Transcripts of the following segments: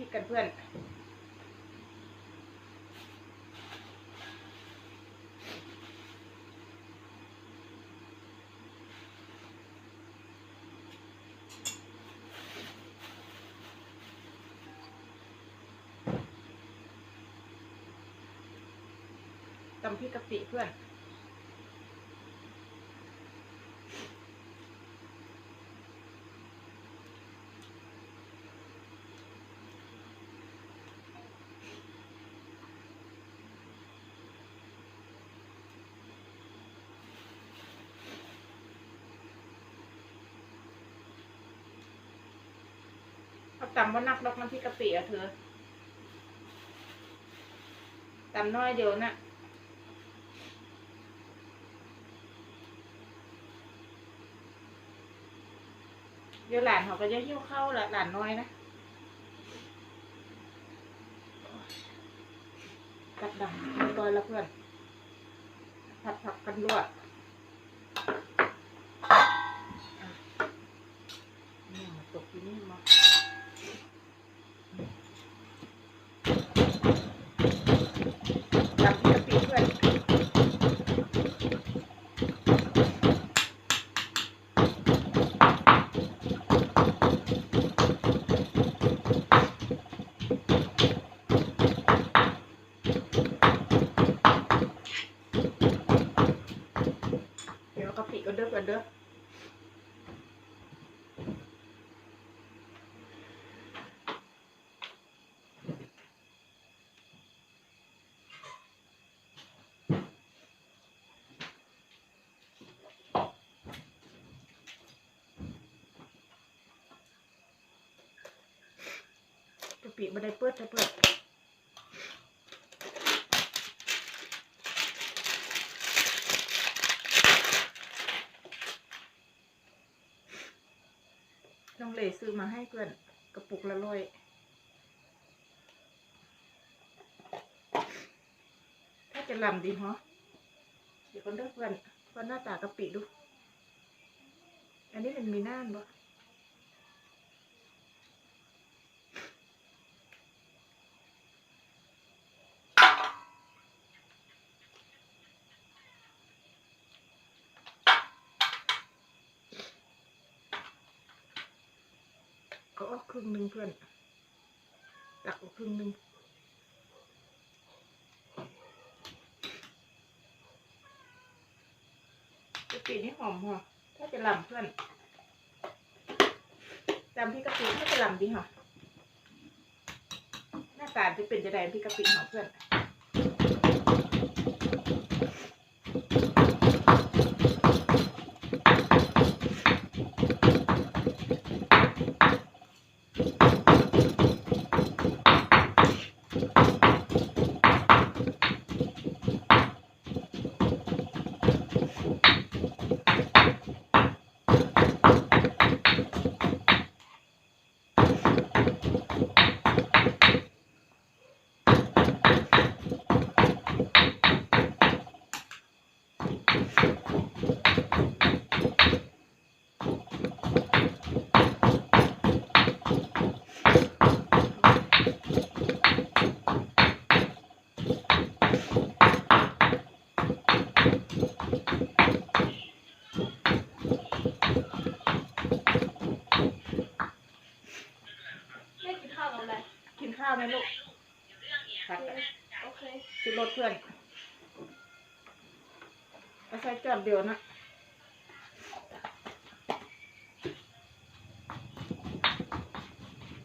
พริกกันเพื่อน ตำพริกกะปิเพื่อน ตำว่านักดอกน้ำพริกกะปิอะเธอตำน้อยเดียวน่ะเดี๋ยวหลานเขาก็จะหิ้วเข้าละหลานน้อยนะกัดดังลอยล้วเพื่อนผัดผักกันลวกอะนี่มาตกที่นี่มาตำพริกกะปิเพื่อน เดี๋ยวกะปิก็เด้อกั น้อากะปิไม่ได้เปิดจะเปิดน้องเลซื้อมาให้เพื่อนกระปุกละร้อยถ้าจะลำดีเหรอเดี๋ยวคนเลือกเพื่อนเพื่อนหน้าตากะปิดู อันนี้มันมีน่านบ่ ก็ออกครึ่งหนึ่งเพื่อนตักออกครึ่งหนึ่งกะปินี่หอมเหรอถ้าจะลำเพื่อนจำพี่กะปิถ้าจะลำดีเหรอหน้าตาจะเป็นจะได้พี่กะปิหอมเพื่อน ข้าวไหมลูกผัดโอเคซื้อรถเพื่อนเอาใส่จอดเดียวนะ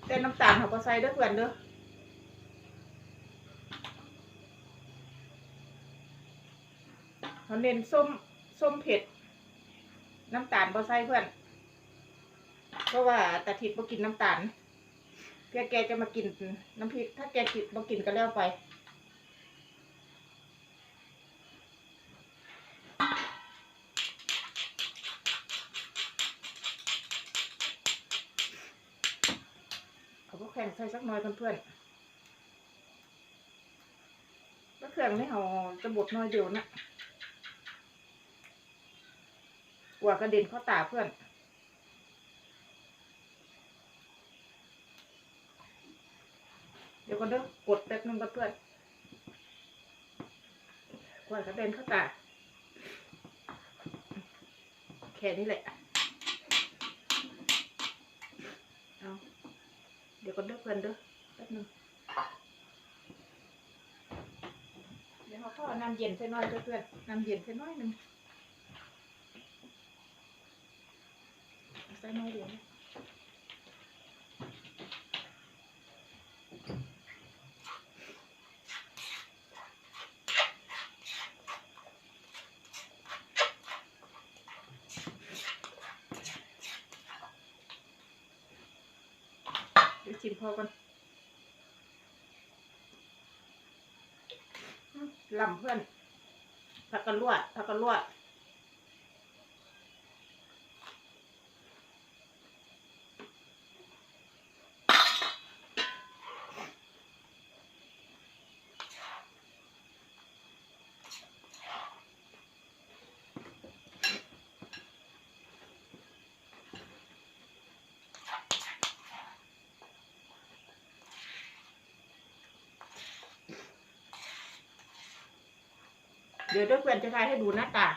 แต่น้ำตาลเขาก็ใส่เด้วยเพื่อนเด้อเขาเน้นส้มส้มเผ็ด น้ำตาลบ่ใส่เพื่อน เพราะว่าตาทิดบ่กินน้ำตาล เพื่อแกจะมากินน้ำพริก ถ้าแกกินบ่กินก็แล้วไปเอาพวกแข่งใส่สักหน่อยเพื่อนๆแล้วเครื่องนี่เขาจะบดน้อยเดียวนะกลัวกระเด็นเข้าตาเพื่อน เดี๋ยวก็เด้อกดแป๊บนึงกับเพื่อนกว่ากระเด็นเข้าตาแค่นี้แหละเอาเดี๋ยวก็เด้อเพื่อนเด้อแป๊บนึงเดี๋ยวเขาเข้าเอน้ำเย็นใส่น้อยเด้อเพื่อนน้ำเย็นใส่น้อยหนึ่งใส่น้อยเดียว นะเดี๋ยวชิมพอก่อนลำเพื่อนผักกระลวดผักกระลวด เดี๋ยวเด้วยเพื่อนจะทายให้ดูหน้าตา